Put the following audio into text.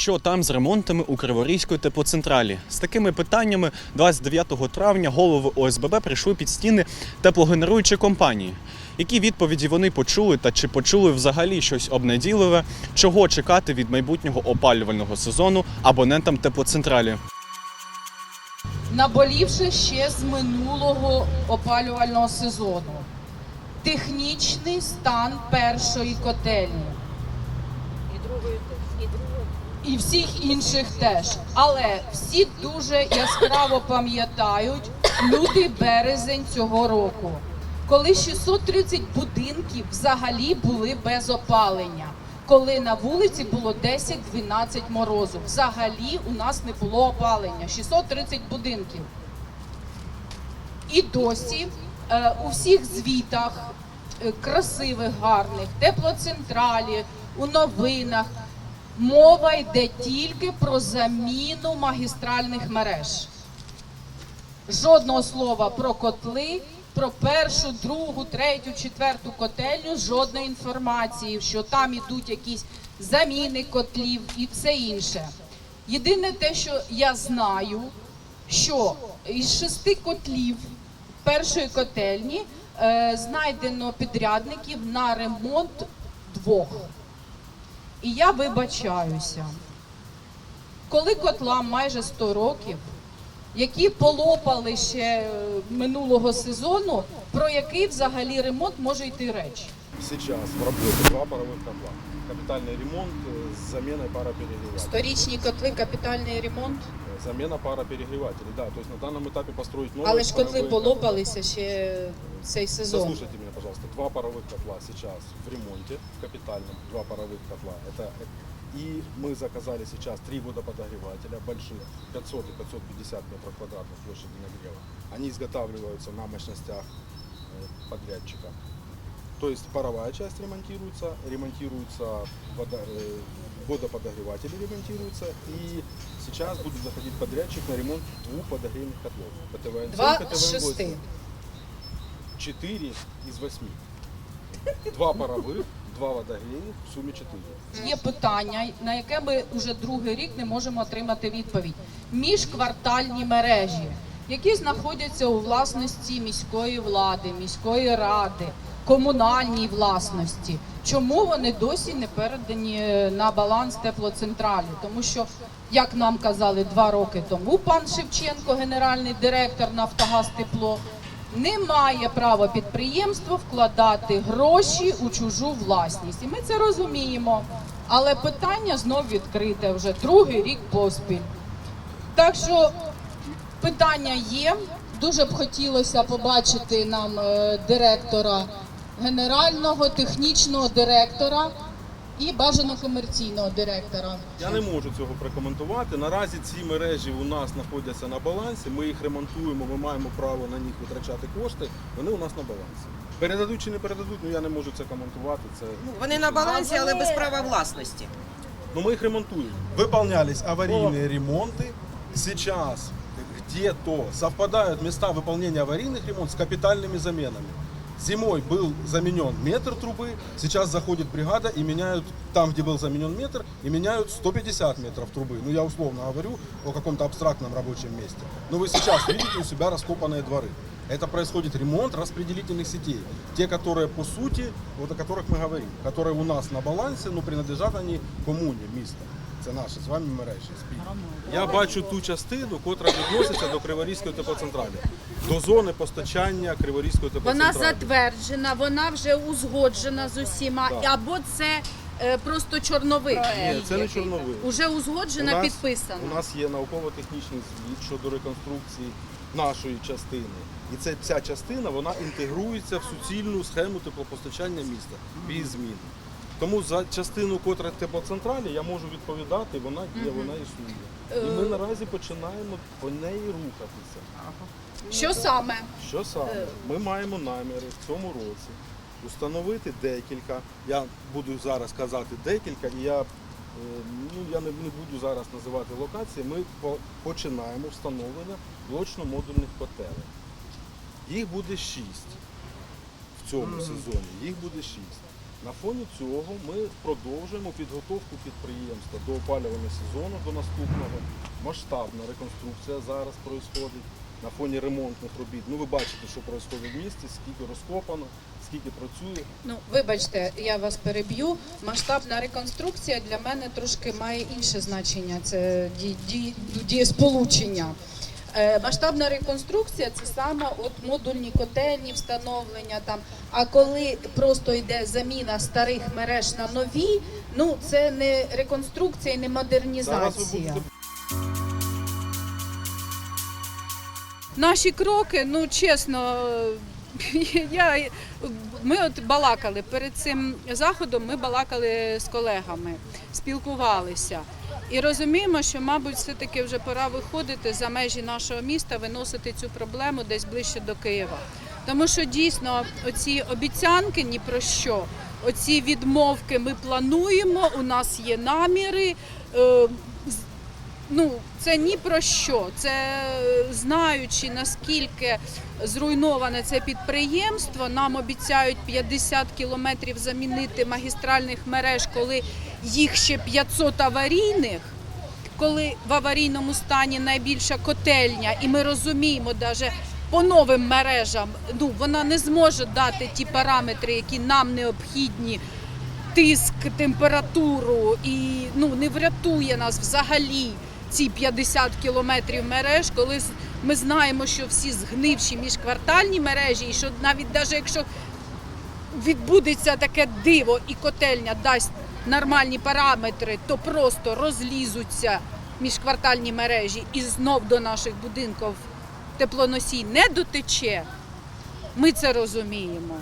Що там з ремонтами у Криворізької теплоцентралі? З такими питаннями 29 травня голови ОСББ прийшли під стіни теплогенеруючої компанії. Які відповіді вони почули та чи почули взагалі щось обнадійливе, чого чекати від майбутнього опалювального сезону абонентам теплоцентралі? наболівши ще з минулого опалювального сезону. Технічний стан першої котельні. І всіх інших теж. Але всі дуже яскраво пам'ятають лютий березень цього року, коли 630 будинків взагалі були без опалення. Коли на вулиці було 10-12 морозу. Взагалі у нас не було опалення. 630 будинків. І досі е, у всіх звітах е, красивих, гарних, теплоцентралі, у новинах мова йде тільки про заміну магістральних мереж. Жодного слова про котли, про першу, другу, третю, четверту котельню, жодної інформації, що там ідуть якісь заміни котлів і все інше. Єдине те, що я знаю, що із шести котлів першої котельні е, знайдено підрядників на ремонт двох. І я вибачаюся, коли котлам майже 100 років, які полопали ще е, минулого сезону, про який взагалі ремонт може йти реч? Сейчас в работе два паровых котла. Капитальный ремонт э, с заменой пароперегревателей. Сторічні котли, капітальний ремонт, Э, Замена пароперегревателей, да. То есть на данном этапе построить новые але ж котли паровые полопалися ще цей котла. сезон. Послушайте меня, пожалуйста. Два паровых котла сейчас в ремонте, в капитальном. Два паровых котла. Это и мы заказали сейчас три водоподогревателя больших, 500 и 550 метров квадратных площади нагрева. Они изготавливаются на мощностях э, подрядчика. То есть паровая часть ремонтируется, ремонтируется вода, э, водоподогреватели ремонтируются, и сейчас будет заходить подрядчик на ремонт двух подогревных котлов. ПТВН-7, Два з ПТВН-8. шести. Четыре из восьми. Два паровых, два водогрейных, в сумме четыре. Є питання, на яке ми вже другий рік не можемо отримати відповідь. Міжквартальні мережі, які знаходяться у власності міської влади, міської ради, комунальній власності. Чому вони досі не передані е, на баланс теплоцентралі? Тому що, як нам казали два роки тому, пан Шевченко, генеральний директор Нафтогаз Тепло, не має права підприємство вкладати гроші у чужу власність. І ми це розуміємо. Але питання знов відкрите вже другий рік поспіль. Так що питання є. Дуже б хотілося побачити нам е, директора, генерального технічного директора і бажано комерційного директора. Я не можу цього прокоментувати. Наразі ці мережі у нас знаходяться на балансі. Ми їх ремонтуємо, ми маємо право на них витрачати кошти. Вони у нас на балансі. Передадуть чи не передадуть, ну я не можу це коментувати. Це ну, Вони на балансі, але без права власності. ну ми їх ремонтуємо. выполнялись аварийные ремонты. Сейчас где-то совпадают места выполнения аварийных ремонтов с капитальными заменами. Зимой был заменен метр трубы, сейчас заходит бригада и меняют там, где был заменен метр, и меняют 150 метров трубы. Ну, я условно говорю о каком-то абстрактном рабочем месте. Но вы сейчас видите у себя раскопанные дворы. Это происходит ремонт распределительных сетей. Те, которые по сути, вот о которых мы говорим, которые у нас на балансе, но принадлежат они коммуне, місто. Це наші з вами мережі. спільні. Я бачу ту частину, котра відноситься до Криворізької теплоцентралі, до зони постачання Криворізької Вона теплоцентралі. затверджена, вона вже узгоджена з усіма, Так. або це е, просто чорновик. Ні, це не чорновий. Уже узгоджена, нас- підписана. У нас є науково-технічний звіт щодо реконструкції нашої частини. І це, ця частина вона інтегрується в суцільну схему теплопостачання міста без змін. Тому за частину, котра теплоцентралі, я можу відповідати, вона є, вона існує. І ми наразі починаємо по неї рухатися. Що саме? Що Е. саме? Ми маємо наміри в цьому році установити декілька. Я буду зараз казати декілька, і я, е, ну, я не, буду зараз називати локації. Ми по- починаємо встановлення блочно-модульних котелень. Їх буде шість в цьому сезоні. Їх буде шість. На фоні цього ми продовжуємо підготовку підприємства до опалювального сезону до наступного. Масштабна реконструкція зараз відбувається на фоні ремонтних робіт. Ну ви бачите, що відбувається в місті, скільки розкопано, скільки працює. Ну, вибачте, я вас переб'ю. Масштабна реконструкція для мене трошки має інше значення. Це ді- ді- дієсполучення. Е, масштабна реконструкція це саме от модульні котельні, встановлення там. А коли просто йде заміна старих мереж на нові, ну це не реконструкція і не модернізація. Наші кроки, ну чесно, я, ми от балакали перед цим заходом. Ми балакали з колегами, спілкувалися і розуміємо, що, мабуть, все-таки вже пора виходити за межі нашого міста, виносити цю проблему десь ближче до Києва. Тому що дійсно оці обіцянки ні про що. Оці відмовки ми плануємо, у нас є наміри. Ну, це ні про що. Це е, знаючи наскільки зруйноване це підприємство, нам обіцяють 50 кілометрів замінити магістральних мереж, коли їх ще 500 аварійних. Коли в аварійному стані найбільша котельня, і ми розуміємо, навіть по новим мережам, ну вона не зможе дати ті параметри, які нам необхідні тиск, температуру і ну не врятує нас взагалі ці 50 кілометрів мереж, коли ми знаємо, що всі згнивші міжквартальні мережі, і що навіть навіть якщо відбудеться таке диво і котельня дасть нормальні параметри, то просто розлізуться міжквартальні мережі і знов до наших будинків теплоносій не дотече. Ми це розуміємо.